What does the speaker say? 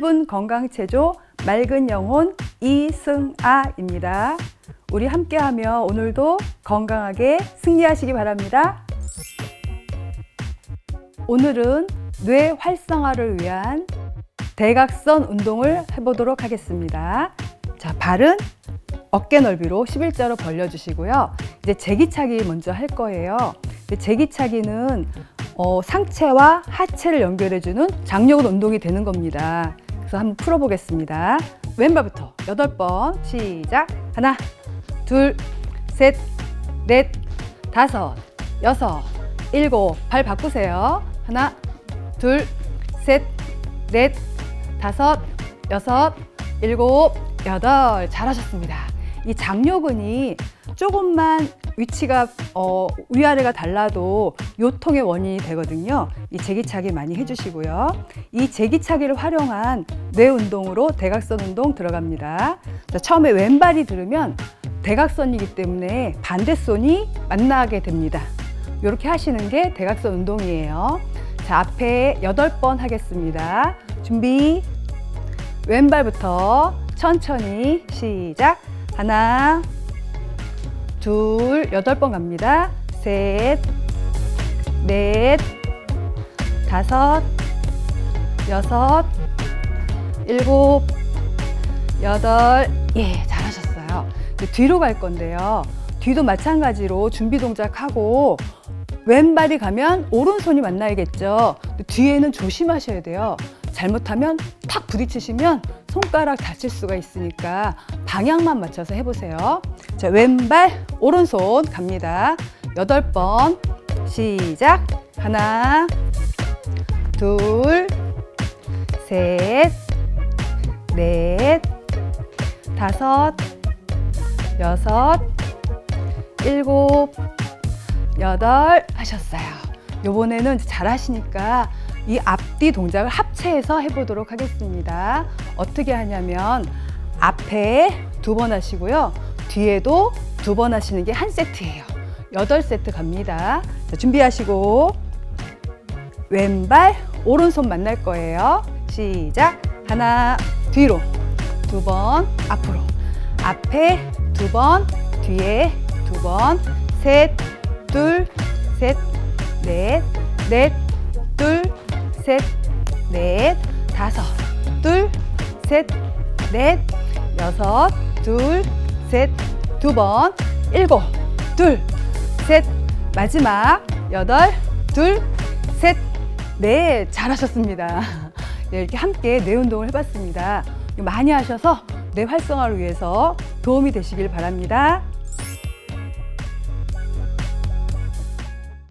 1분 건강체조 맑은 영혼 이승아입니다. 우리 함께하며 오늘도 건강하게 승리하시기 바랍니다. 오늘은 뇌 활성화를 위한 대각선 운동을 해보도록 하겠습니다. 자, 발은 어깨 넓이로 11자로 벌려주시고요. 이제 제기차기 먼저 할 거예요. 제기차기는 어, 상체와 하체를 연결해주는 장력은 운동이 되는 겁니다. 그래서 한번 풀어보겠습니다. 왼발부터 8번 시작. 하나, 둘, 셋, 넷, 다섯, 여섯, 일곱. 발 바꾸세요. 하나, 둘, 셋, 넷, 다섯, 여섯, 일곱, 여덟. 잘하셨습니다. 이 장요근이 조금만 위치가 어, 위아래가 달라도 요통의 원인이 되거든요. 이 제기차기 많이 해주시고요. 이 제기차기를 활용한 뇌 운동으로 대각선 운동 들어갑니다. 자, 처음에 왼발이 들으면 대각선이기 때문에 반대손이 만나게 됩니다. 이렇게 하시는 게 대각선 운동이에요. 자, 앞에 여덟 번 하겠습니다. 준비. 왼발부터 천천히 시작. 하나, 둘, 여덟 번 갑니다. 셋, 넷, 다섯, 여섯, 일곱, 여덟. 예, 잘하셨어요. 뒤로 갈 건데요. 뒤도 마찬가지로 준비 동작하고 왼발이 가면 오른손이 만나야겠죠. 뒤에는 조심하셔야 돼요. 잘못하면 탁 부딪히시면 손가락 다칠 수가 있으니까 방향만 맞춰서 해보세요. 자, 왼발, 오른손 갑니다. 여덟 번 시작. 하나, 둘, 셋, 넷, 다섯, 여섯, 일곱, 여덟 하셨어요. 요번에는 잘 하시니까 이 앞뒤 동작을 합체해서 해보도록 하겠습니다. 어떻게 하냐면 앞에 두 번 하시고요. 뒤에도 두 번 하시는 게 한 세트예요. 여덟 세트 갑니다. 자, 준비하시고 왼발, 오른손 만날 거예요. 시작. 하나, 뒤로. 두 번, 앞으로. 앞에 두 번, 뒤에 두 번, 셋, 둘, 셋, 넷, 넷, 둘, 셋, 넷, 다섯, 둘, 셋, 넷, 여섯, 둘, 셋, 두 번, 일곱, 둘, 셋, 마지막 여덟, 둘, 셋, 넷. 잘하셨습니다. 네, 이렇게 함께 뇌 운동을 해봤습니다. 많이 하셔서 뇌 활성화를 위해서 도움이 되시길 바랍니다.